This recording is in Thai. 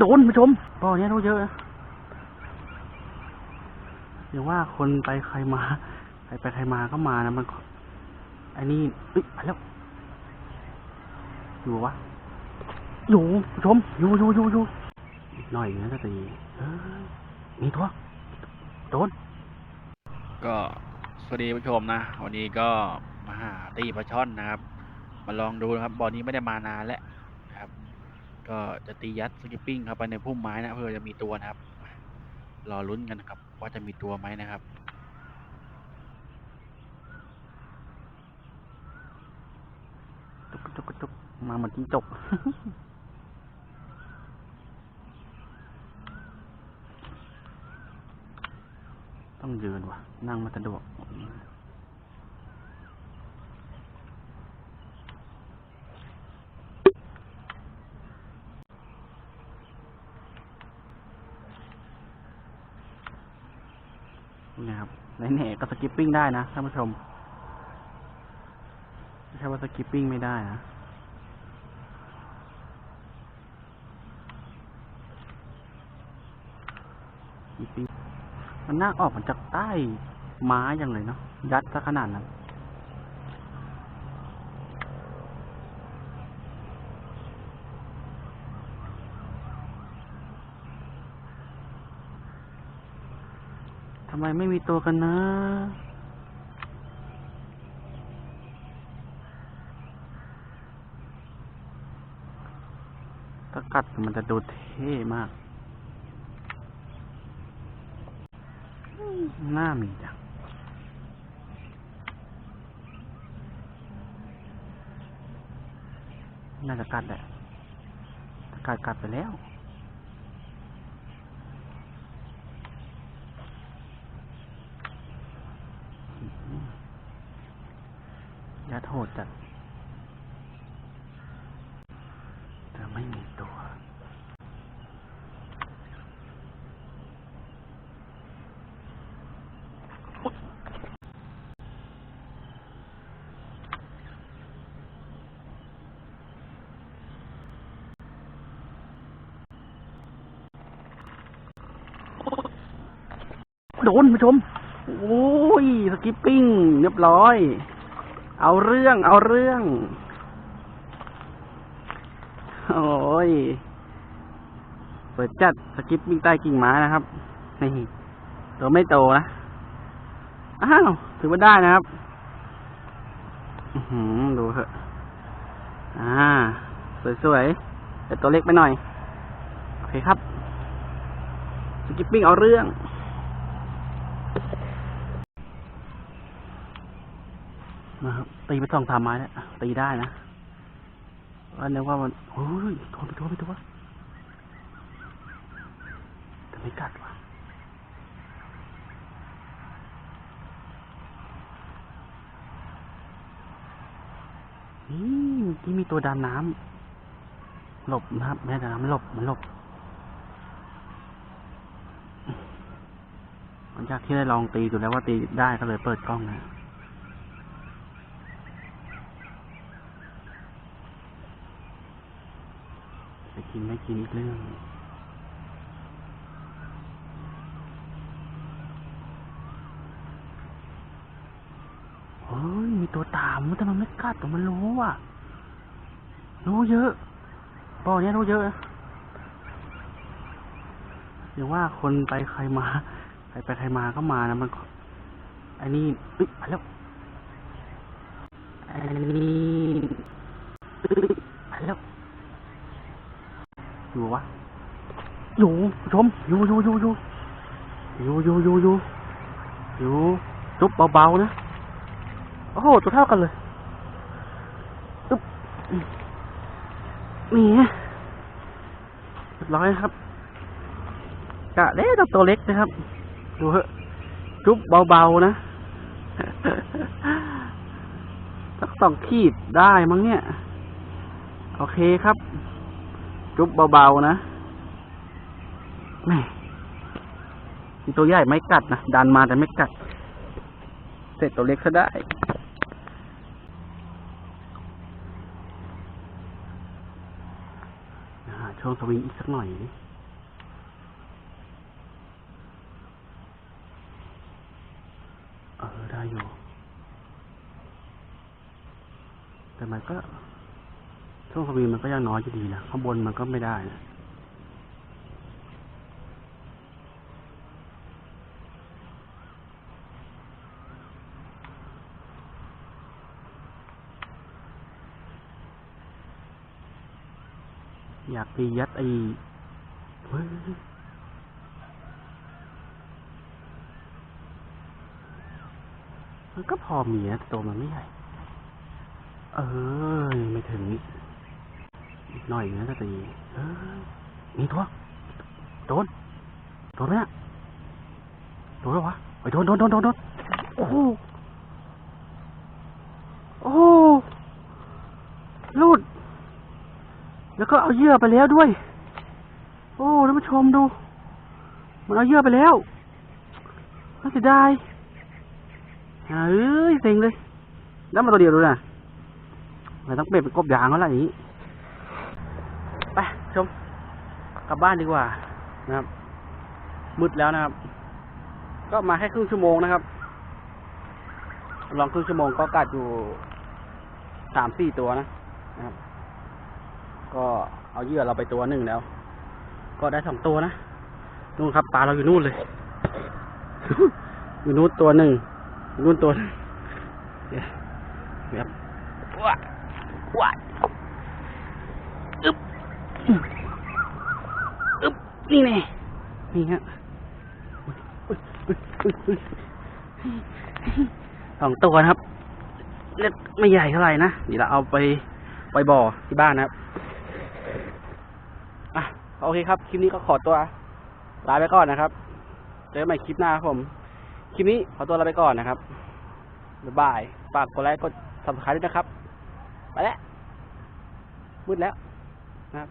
โดนผู้ชมบ่อเนี้ยรู้เยอะนะเดี๋ยวว่าคนไปใครมา ใครไปใครมาก็มานะมันก็ไอ้นี่เอ้ยไปแล้ว อยู่วะ อยู่ผู้ชม อยู่อยู่อยู่อยู่อีกหน่อยนะจะตีเอ้ยมีตัวโดน ก็สวัสดีผู้ชมนะ วันนี้ก็มาหาตีปลาช่อนนะครับ มาลองดูนะครับบอลนี้ไม่ได้มานานแล้วนะครับ ก็จะตียัดสกิปปิ้งเข้าไปในพุ่มไม้นะเพื่อจะมีตัวนะครับ รอลุ้นกันนะครับ ว่าจะมีตัวไหมนะครับจุกจุกจุกมาเหมือนจิ้งจกต้องยืนวะนั่งมาสะดวก นี่นะครับในเน่ก็สกิปปิ้งได้นะท่านผู้ชมไม่ใช่ว่าสกิปปิ้งไม่ได้นะมันน่าออกมาจากใต้ไม้อย่างเลยเนาะยัดซะขนาดนั้น ทำไมไม่มีตัวกันนะถ้ากัดมันจะดูเท่มาก หน้ามีจังน่าจะกัดแหละกัดกัดไปแล้ว ยัดโหดจัดแต่ไม่มีตัว โดนผู้ชม โอ้ย สกิปปิ้ง เรียบร้อย เอาเรื่อง เอาเรื่อง โอ้ย เปิดจัดสกิปปิ้งใต้กิ่งไม้นะครับ นี่ตัวไม่โตนะ อ้าว ถือว่าได้นะครับ อือดูเถอะ อ่า สวยๆแต่ตัวเล็กไปหน่อย โอเคครับ สกิปปิ้งเอาเรื่อง นะครับตีไปสองสามไม้แล้วตีได้นะว่านึกว่ามันโอ้ยโดนไปตัวไปตัวแต่ไม่กัดว่ะนี่เมื่อกี้มีตัวดำน้ำหลบนะครับแม่ดำน้ำหลบมันหลบ หลังจากที่ได้ลองตีดูแล้วว่าตีได้ก็เลยเปิดกล้องนะ กินไม่กินอีกเรื่องเฮ้ยมีตัวตามแต่มันไม่กัดแต่มันรู้อะ รู้เยอะบ่อเนี้ยรู้เยอะนะเดี๋ยวว่าคนไปใครมาใครไปใครมาก็มานะมันอ้นี่เอ้ยไปแล้วอ้นี่เอ้ยไปแล้ว อยู่วะอยู่ผู้ชมอยู่อยู่อยู่อยู่อยู่อยู่อยู่อยู่อยู่จุบเบาๆนะโอ้โหตัวเท่ากันเลยตุ๊บนี่ไงเรียบร้อยครับกะเด้ตัวตัวเล็กนะครับ ดูเหอะจุบเบาๆนะสักสองขีดได้มั้งเนี่ย โอเคครับ จุ๊บเบาๆนะแม่มีตัวใหญ่ไม่กัดนะดันมาแต่ไม่กัด เสร็จตัวเล็กซะได้ช่วงสวิงอีกสักหน่อยเออได้อยู่ แต่มันก็ ช่วงสวิงมันก็ยังน้อยอยู่ดีนะข้างบนมันก็ไม่ได้นะอยากตียัดไอ้มันก็พอมีนะแต่ตัวมันไม่ใหญ่ เออ ไม่ถึงอีก หน่อยนะจะตีเออมีตัวโดนโดนไหมน่ะโดนแล้ววะไปโดนโดนโดนโดนโดนโอ้โหโอ้โหลูด แล้วก็เอาเยื่อไปแล้วด้วย โอ้ท่านผู้ชมดู มันเอาเยื่อไปแล้วน่าเสียดายเอ้ยเซ็งเลย แล้วมาตัวเดียวดูนะเราต้องเปลี่ยนเป็นกบยางแล้วล่ะอย่างนี้ ชมกลับบ้านดีกว่านะครับ มืดแล้วนะครับ ก็มาแค่ครึ่งชั่วโมงนะครับ ลองครึ่งชั่วโมงก็กัดอยู่สามสี่ตัวนะนะครับ ก็เอาเหยื่อเราไปตัวหนึ่งแล้ว ก็ได้สองตัวนะนู่นครับปลาเราอยู่นู่นเลย อยู่นู่นตัวหนึ่งอยู่นู่นตัวหนึ่งเดี๋ยวเดี๋ยวว้าว้าอึ๊บ อึ๊บนี่ไงนี่ฮะสองตัวนะครับเล็กไม่ใหญ่เท่าไหร่นะเดี๋ยวเราเอาไปไปบ่อที่บ้านนะครับอะโอเคครับ คลิปนี้ก็ขอตัวลาไปก่อนนะครับ เจอกันใหม่คลิปหน้าครับผม คลิปนี้ขอตัวลาไปก่อนนะครับ บ๊ายบาย ฝากกดไลค์ กด subscribe ด้วยนะครับ ไปแล้ว มืดแล้วนะครับ